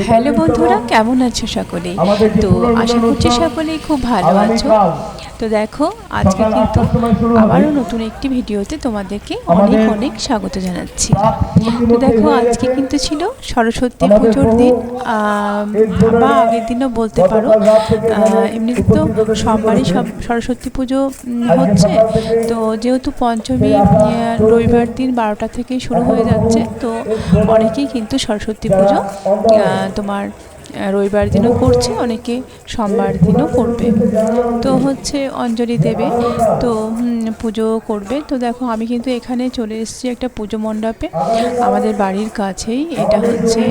Hello বন্ধুরা কেমন আছো সকলে তো আশা করছি সকলেই খুব ভালো আছো। তো দেখো আজকে কিন্তু আবারও নতুন একটি ভিডিওতে তোমাদেরকে অনেক অনেক স্বাগত জানাচ্ছি। তো দেখো আজকে কিন্তু ছিল সরস্বতী পুজোর দিন। বা আগের দিনও বলতে পারো। আহ, এমনিতে তো সোমবারই সব সরস্বতী পুজো হচ্ছে। তো যেহেতু পঞ্চমী রবিবার দিন বারোটা থেকেই শুরু হয়ে যাচ্ছে তো অনেকেই কিন্তু সরস্বতী পুজো তোমার রবিবার দিনও করছে অনেকে সোমবার দিনও করবে তো হচ্ছে অঞ্জলি দেবে, তো পুজো করবে। তো দেখো, আমি কিন্তু এখানে চলে এসেছি একটা পুজো মণ্ডপে। আমাদের বাড়ির কাছেই এটা হচ্ছে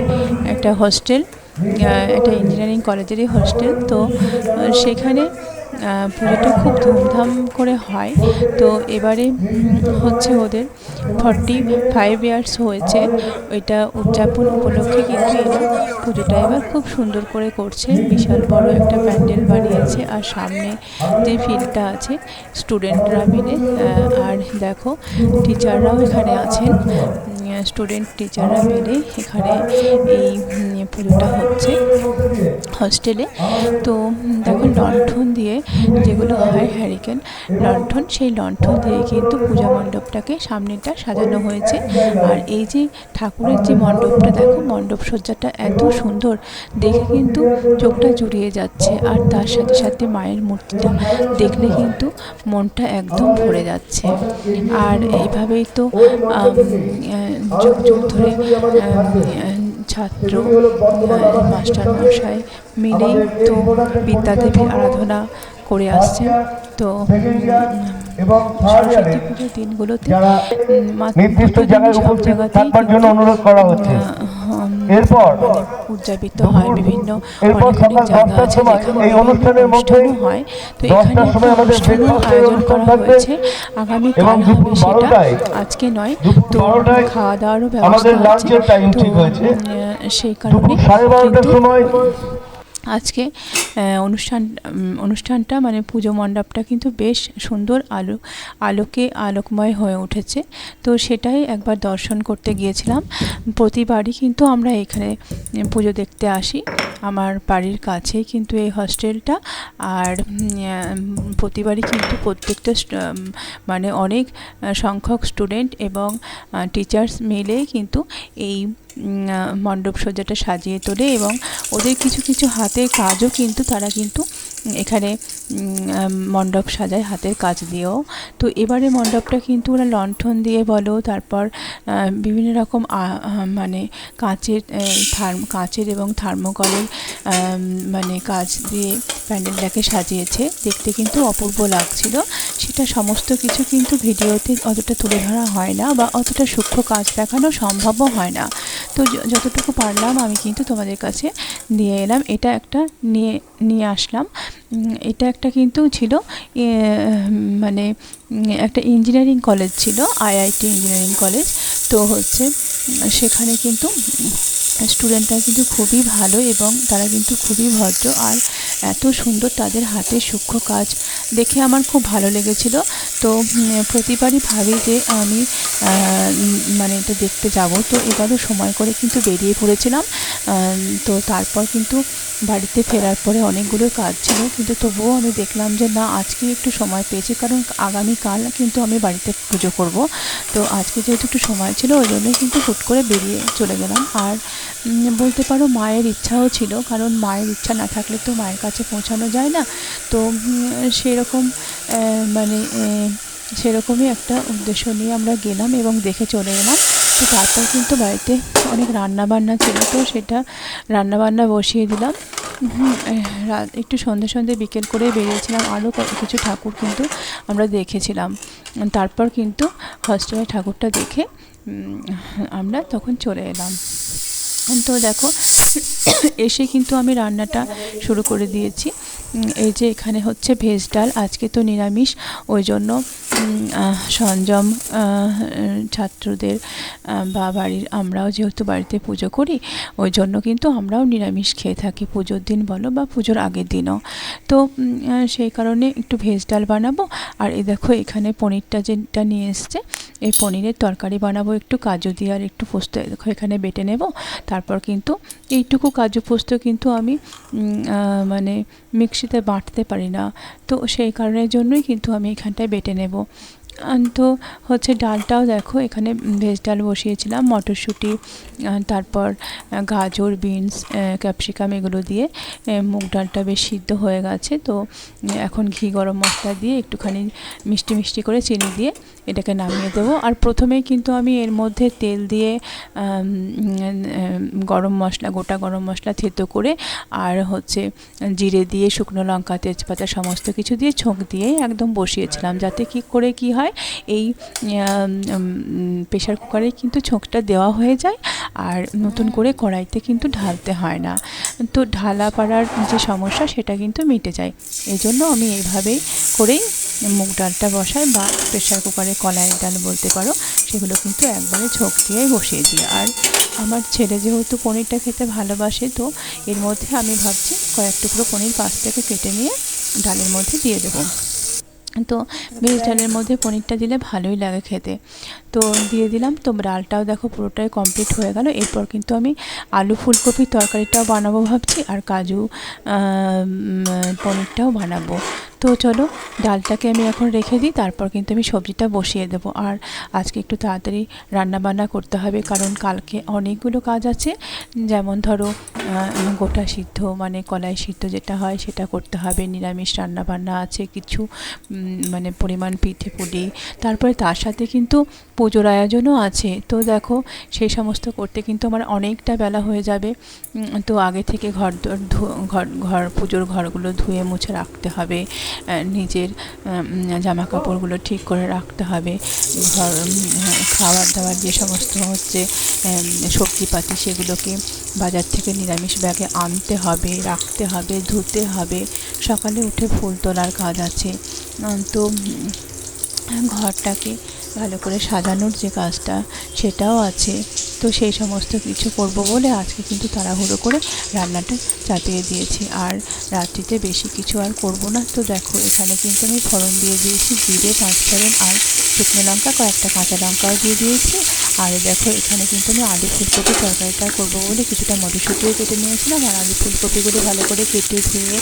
একটা হোস্টেল একটা ইঞ্জিনিয়ারিং কলেজেরই হোস্টেল তো সেখানে পুজোটা খুব ধুমধাম করে হয়। তো এবারে হচ্ছে ওদের ফর্টি ফাইভ ইয়ার্স হয়েছে। ওইটা উদযাপন উপলক্ষে কিন্তু এরা পুজোটা এবার খুব সুন্দর করে করছে। বিশাল বড় একটা প্যান্ডেল বানিয়েছে আর সামনে যে ফিল্ডটা আছে স্টুডেন্টরা মিলে আর দেখো টিচাররাও এখানে আছেন। স্টুডেন্ট টিচাররা মিলে এখানে এই পুজোটা হচ্ছে হস্টেলে তো, দেখো লণ্ঠন দিয়ে যেগুলো হয় হ্যারিকেন লণ্ঠন, সেই লণ্ঠন দিয়ে কিন্তু পূজা মণ্ডপটাকে সামনেটা সাজানো হয়েছে। আর এই যে ঠাকুরের যে মণ্ডপটা, দেখো মণ্ডপ সজ্জাটা এত সুন্দর, দেখে কিন্তু চোখটা জুড়িয়ে যাচ্ছে। আর তার সাথে সাথে মায়ের মূর্তিটা দেখলে কিন্তু মনটা একদম ভরে যাচ্ছে। আর এইভাবেই তো যুগ যুগ ধরে ছাত্র মাস্টার মশাই মিলেই তো বিদ্যাদেবীর আরাধনা করে আসছেন। তো এবং সরস্বতী পুজোর দিনগুলোতে নির্দিষ্ট জায়গায় উপস্থিত থাকবার জন্য অনুরোধ করা হচ্ছে। এরপর উদযাপিত হয় বিভিন্ন অনেক জায়গা আছে যেখানে এই অনুষ্ঠানের অনুষ্ঠানও হয়। তো এখানে একটা আমাদের অনুষ্ঠানের আয়োজন করা হয়েছে। আগামী এবং দুপুর হবে সেটা আজকে নয় দুপুর তো খাওয়া দাওয়ারও ব্যবস্থা আমাদের আছে। তো, ঠিক হয়েছে। সেই কারণে কিন্তু সময় আজকে অনুষ্ঠান অনুষ্ঠানটা মানে পুজো মণ্ডপটা কিন্তু বেশ সুন্দর আলো, আলোকে আলোকময় হয়ে উঠেছে। তো সেটাই একবার দর্শন করতে গিয়েছিলাম। প্রতিবারই কিন্তু আমরা এখানে পুজো দেখতে আসি। আমার বাড়ির কাছেই কিন্তু এই হস্টেলটা। আর প্রতিবারই কিন্তু প্রত্যেকটা মানে অনেক সংখ্যক স্টুডেন্ট এবং টিচার্স মিলে কিন্তু এই মণ্ডপ সজ্জাটা সাজিয়ে তোলে এবং ওদের কিছু কিছু হাতের কাজও কিন্তু তারা কিন্তু এখানে মণ্ডপ সাজায় হাতের কাজ দিয়েও। তো এবারে মণ্ডপটা কিন্তু ওরা লণ্ঠন দিয়ে বলো, তারপর বিভিন্ন রকম মানে কাঁচের থার্ম কাঁচের এবং থার্মোকলের মানে কাজ দিয়ে প্যান্ডেলটাকে সাজিয়েছে। দেখতে কিন্তু অপূর্ব লাগছিল। সেটা সমস্ত কিছু কিন্তু ভিডিওতে অতটা তুলে ধরা হয় না বা অতটা সূক্ষ্ম কাজ দেখানো সম্ভবও হয় না। তো যতটুকু পারলাম আমি কিন্তু তোমাদের কাছে নিয়ে এলাম। এটা একটা নিয়ে নিয়ে আসলাম। এটা একটা কিন্তু ছিল মানে একটা ইঞ্জিনিয়ারিং কলেজ ছিল আইআইটি ইঞ্জিনিয়ারিং কলেজ তো হচ্ছে, সেখানে কিন্তু স্টুডেন্টরা কিন্তু খুবই ভালো এবং তারা কিন্তু খুবই ভদ্র। আর এত সুন্দর তাদের হাতে সূক্ষ্ম কাজ দেখে আমার খুব ভালো লেগেছিল। তো প্রতিবারই ভাবি যে আমি মানে এটা দেখতে যাব। তো এবারও সময় করে কিন্তু বেরিয়ে পড়েছিলাম। তো তারপর কিন্তু বাড়িতে ফেরার পরে অনেকগুলো কাজ ছিল, কিন্তু তবুও আমি দেখলাম যে না, আজকে একটু সময় পেয়েছি, কারণ আগামীকাল কিন্তু আমি বাড়িতে পুজো করব। তো আজকে যেহেতু একটু সময় ছিল, ওই জন্যই কিন্তু হুট করে বেরিয়ে চলে গেলাম। আর বলতে পারো মায়ের ইচ্ছাও ছিল, কারণ মায়ের ইচ্ছা না থাকলে তো মায়ের কাছে পৌঁছানো যায় না। তো সেরকম মানে সেরকমই একটা উদ্দেশ্য নিয়ে আমরা গেলাম এবং দেখে চলে এলাম। তো তারপর কিন্তু বাড়িতে অনেক রান্না বান্না ছিল, তো সেটা রান্না বান্না বসিয়ে দিলাম। একটু সন্ধে সন্ধে বিকেল করে বেরিয়েছিলাম আরও কিছু ঠাকুর কিন্তু আমরা দেখেছিলাম। তারপর কিন্তু হস্টেলের ঠাকুরটা দেখে আমরা তখন চলে এলাম। তো দেখো, এসে কিন্তু আমি রান্নাটা শুরু করে দিয়েছি। এই যে এখানে হচ্ছে ভেজ ডাল, আজকে তো নিরামিষ, ওই জন্য সরঞ্জাম ছাত্রদের বা বাড়ির, আমরাও যেহেতু বাড়িতে পুজো করি, ওই জন্য কিন্তু আমরাও নিরামিষ খেয়ে থাকি, পুজোর দিন বলো বা পুজোর আগের দিনও। তো সেই কারণে একটু ভেজ ডাল বানাবো, আর এই দেখো এখানে পনিরটা যেটা নিয়ে এসছে, এই পনিরের তরকারি বানাবো, একটু কাজু দিয়ে আর একটু পোস্ত দেখো এখানে বেটে নেব, তারপর কিন্তু এইটুকু কাজু পোস্ত কিন্তু আমি মানে মানে মিক্সিতে বাটতে পারি না। তো সেই কারণের জন্যই কিন্তু আমি এখানটায় বেটে নেব। তো হচ্ছে ডালটাও দেখো, এখানে ভেজ ডাল বসিয়েছিলাম, মটরশুঁটি তারপর গাজর, বিনস ক্যাপসিকাম এগুলো দিয়ে মুগ ডালটা বেশ সিদ্ধ হয়ে গেছে, তো, এখন ঘি গরম মশলা দিয়ে একটুখানি মিষ্টি মিষ্টি করে চিনি দিয়ে এটাকে নামিয়ে দেবো। আর প্রথমেই কিন্তু আমি এর মধ্যে তেল দিয়ে গরম মশলা, গোটা গরম মশলা থেতো করে, আর হচ্ছে জিরে দিয়ে শুকনো লঙ্কা, তেজপাতা সমস্ত কিছু দিয়ে ছোঁক দিয়ে একদম বসিয়েছিলাম, যাতে কি করে কি হয় এই প্রেশার কুকারে কিন্তু ছোঁকটা দেওয়া হয়ে যায় আর নতুন করে কড়াইতে কিন্তু ঢালতে হয় না। তো ঢালা পাড়ার যে সমস্যা সেটা কিন্তু মিটে যায়। এই জন্য আমি এইভাবেই করেই মুগ ডালটা বসাই বা প্রেশার কুকারে কলাইয়ের ডাল বলতে পারো সেগুলো কিন্তু একবারে ছোঁক দিয়েই বসিয়ে দিই। আর আমার ছেলে যেহেতু পনিরটা খেতে ভালোবাসে তো এর মধ্যে আমি ভাবছি কয়েক টুকরো পনির পাশ থেকে কেটে নিয়ে ডালের মধ্যে দিয়ে দেবো। তো ভেজ মধ্যে পনিরটা দিলে ভালোই লাগে খেতে। তো দিয়ে দিলাম, তো ডালটাও দেখো পুরোটাই কমপ্লিট হয়ে গেল। এরপর কিন্তু আমি আলু ফুলকপির তরকারিটাও বানাবো ভাবছি, আর কাজু পনিরটাও বানাবো। তো চলো, ডালটাকে আমি এখন রেখে দিই, তারপর কিন্তু আমি সবজিটা বসিয়ে দেবো। আর আজকে একটু তাড়াতাড়ি রান্না বান্না করতে হবে, কারণ কালকে অনেকগুলো কাজ আছে। যেমন ধরো গোটা সিদ্ধ মানে কলাই সিদ্ধ যেটা হয় সেটা করতে হবে, নিরামিষ রান্না বান্না আছে, কিছু মানে পরিমাণ পিঠে পুলি। তারপরে তার সাথে কিন্তু পুজোর আয়োজনও আছে। তো দেখো, সেই সমস্ত করতে কিন্তু আমার অনেকটা বেলা হয়ে যাবে। তো আগে থেকে ঘর ঘর ঘর, পুজোর ঘরগুলো ধুয়ে মুছে রাখতে হবে। নিজের জামা কাপড়গুলো ঠিক করে রাখতে হবে। ঘর খাবার দাবার যে সমস্ত হচ্ছে সবজিপাতি সেগুলোকে বাজার থেকে নিরামিষ ব্যাগে আনতে হবে, রাখতে হবে, ধুতে হবে। সকালে উঠে ফুল তোলার কাজ আছে। তো ঘরটাকে ভালো করে সাজানোর যে কাজটা, সেটাও আছে। তো সেই সমস্ত কিছু করব বলে আজকে কিন্তু তাড়াহুড়ো করে রান্নাটা চাপিয়ে দিয়েছি। আর রাত্রিতে বেশি কিছু আর করব না। তো দেখো, এখানে কিন্তু আমি ফোড়ন দিয়ে দিয়েছি, জিরে পাঁচ ফোড়ন আর শুকনো লঙ্কা, কয়েকটা কাঁচা লঙ্কাও দিয়ে দিয়েছি। আর দেখো, এখানে কিন্তু আমি আলু ফুলকপি তরকারিটা করব বলে কিছুটা মটরশুঁটিও কেটে নিয়েছিলাম। আর আলু ফুলকপিগুলো ভালো করে কেটে ধুয়ে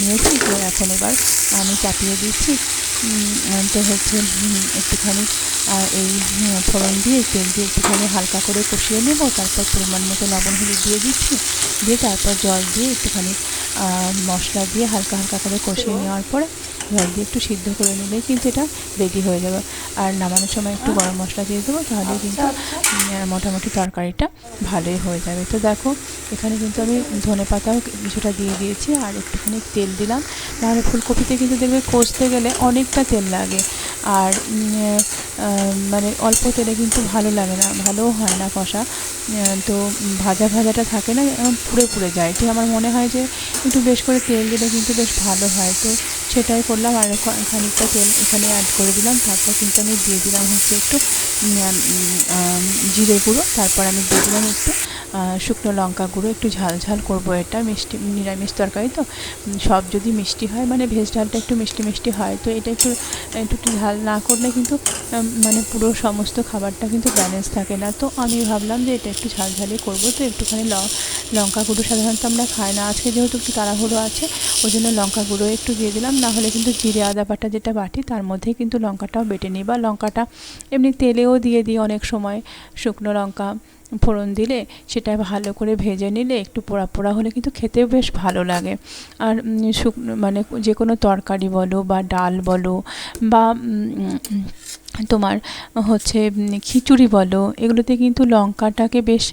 নিয়েছি। তো এখন এবার আমি চাপিয়ে দিচ্ছি। তো হচ্ছে একটুখানি এই ফোড়ন দিয়ে তেল দিয়ে একটুখানি হালকা করে কষিয়ে নেব তারপর পরিমাণ মতো লবণ হলুদ দিয়ে দিচ্ছি দিয়ে তারপর জল দিয়ে একটুখানি মশলা দিয়ে হালকা হালকা করে কষিয়ে নেওয়ার পরে জল দিয়ে একটু সিদ্ধ করে নিলেই কিন্তু এটা রেডি হয়ে যাবে। আর নামানোর সময় একটু গরম মশলা দিয়ে দেবো তাহলে কিন্তু মোটামুটি তরকারিটা ভালোই হয়ে যাবে। তো দেখো এখানে কিন্তু আমি ধনে পাতাও কিছুটা দিয়ে দিয়েছি আর একটুখানি তেল দিলাম। নাহলে ফুলকপিতে কিন্তু দেখবে কষতে গেলে অনেকটা তেল লাগে। আর মানে অল্প তেলে কিন্তু ভালো লাগে না, ভালোও হয় না কষা। তো ভাজা ভাজাটা থাকে না পুড়ে পুড়ে যায়। তো আমার মনে হয় যে একটু বেশ করে তেল দিলে কিন্তু বেশ ভালো হয়। তো সেটাই করলাম আর খানিকটা তেল এখানে অ্যাড করে দিলাম। তারপর কিন্তু আমি দিয়ে দিলাম হচ্ছে একটু জিরে গুঁড়ো, তারপর আমি দিয়ে দিলাম একটু শুকনো লঙ্কা গুঁড়ো, একটু ঝাল ঝাল করব এটা, মিষ্টি, নিরামিষ তরকারি তো সব যদি মিষ্টি হয় মানে ভেজ ডালটা একটু মিষ্টি মিষ্টি হয়, তো এটা একটু একটু ঝাল না করলে কিন্তু মানে পুরো সমস্ত খাবারটা কিন্তু ব্যালেন্স থাকে না। তো আমি ভাবলাম যে এটা একটু ঝাল ঝালই করব, তো একটুখানি লঙ্কা গুঁড়ো সাধারণত আমরা খাই না। আজকে যেহেতু একটু তাড়াহুড়ো আছে, ওই জন্য লঙ্কা গুঁড়ো একটু দিয়ে দিলাম, না হলে কিন্তু জিরে, আদা বাটা যেটা বাটি, তার মধ্যে কিন্তু লঙ্কাটাও বেটে নিই, বা লঙ্কাটা এমনি তেলেও দিয়ে দিই অনেক সময় শুকনো লঙ্কা। ফোড়ন দিলে সেটা ভালো করে ভেজে নিলে একটু পোড়া পোড়া হলে কিন্তু খেতেও বেশ ভালো লাগে। আর শুকনো মানে যে কোনো তরকারি বলো বা ডাল বলো বা তোমার হচ্ছে খিচুড়ি বলো, এগুলোতে কিন্তু লঙ্কাটাকে বেশ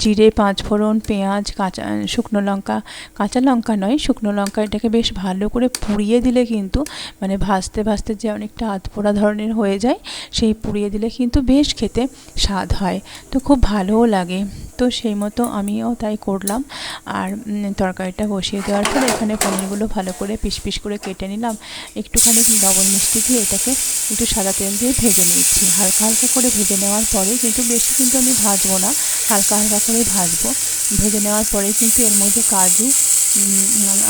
জিরে, পাঁচ ফোড়ন, পেঁয়াজ, কাঁচা, শুকনো লঙ্কা, কাঁচা লঙ্কা নয়, শুকনো লঙ্কা এটাকে বেশ ভালো করে পুড়িয়ে দিলে কিন্তু মানে ভাজতে ভাজতে যে অনেকটা আধপোড়া ধরনের হয়ে যায়, সেই পুড়িয়ে দিলে কিন্তু বেশ খেতে স্বাদ হয়। তো খুব ভালোও লাগে। তো সেই মতো আমিও তাই করলাম। আর তরকারিটা বসিয়ে দেওয়ার পরে এখানে পনিরগুলো ভালো করে পিস পিস করে কেটে নিলাম। একটুখানি লবণ মিষ্টি দিয়ে এটাকে একটু সাদা তেল দিয়ে ভেজে নিচ্ছি। হালকা হালকা করে ভেজে নেওয়ার পরে কিন্তু বেশি কিন্তু আমি ভাজবো না। হালকা হালকা করে ভাজবো। ভেজে নেওয়ার পরে কিন্তু এর মধ্যে কাজু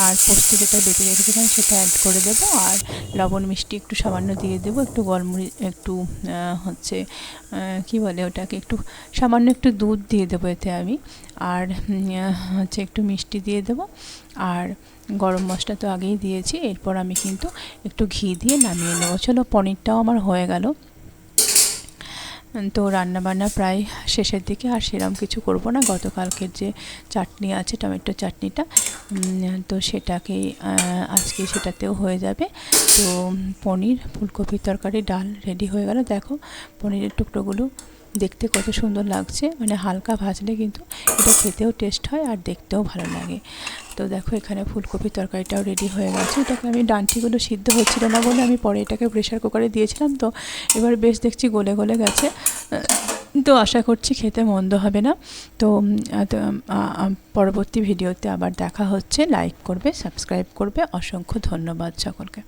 আর পোস্ত যেটা বেটে রেখেছিলাম সেটা অ্যাড করে দেবো, আর লবণ মিষ্টি একটু সামান্য দিয়ে দেবো, একটু গোলমরিচ একটু হচ্ছে কি বলে ওটাকে, একটু সামান্য একটু দুধ দিয়ে দেবো এতে আমি, আর হচ্ছে একটু মিষ্টি দিয়ে দেবো, আর গরম মশলা তো আগেই দিয়েছি, এরপর আমি কিন্তু একটু ঘি দিয়ে নামিয়ে নেব। চলো, পনিরটাও আমার হয়ে গেল। তো রান্নাবান্না প্রায় শেষের দিকে, আর সেরম কিছু করব না। গতকালকের যে চাটনি আছে, টমেটো চাটনিটা তো সেটাকেই আহ, আজকে সেটাতেও হয়ে যাবে। তো পনির ফুলকপির তরকারি ডাল রেডি হয়ে গেল। দেখো পনিরের টুকরোগুলো দেখতে কত সুন্দর লাগছে। মানে হালকা ভাজলে কিন্তু এটা খেতেও টেস্ট হয় আর দেখতেও ভালো লাগে। তো দেখো এখানে ফুলকপির তরকারিটাও রেডি হয়ে গেছে। এটাকে আমি ডান্টিগুলো সিদ্ধ হচ্ছিল না বলে আমি পরে এটাকে প্রেশার কুকারে দিয়েছিলাম। তো এবার বেশ দেখছি গলে গলে গেছে। তো আশা করছি খেতে মন্দ হবে না। তো পরবর্তী ভিডিওতে আবার দেখা হচ্ছে। লাইক করবে সাবস্ক্রাইব করবে। অসংখ্য ধন্যবাদ সকলকে।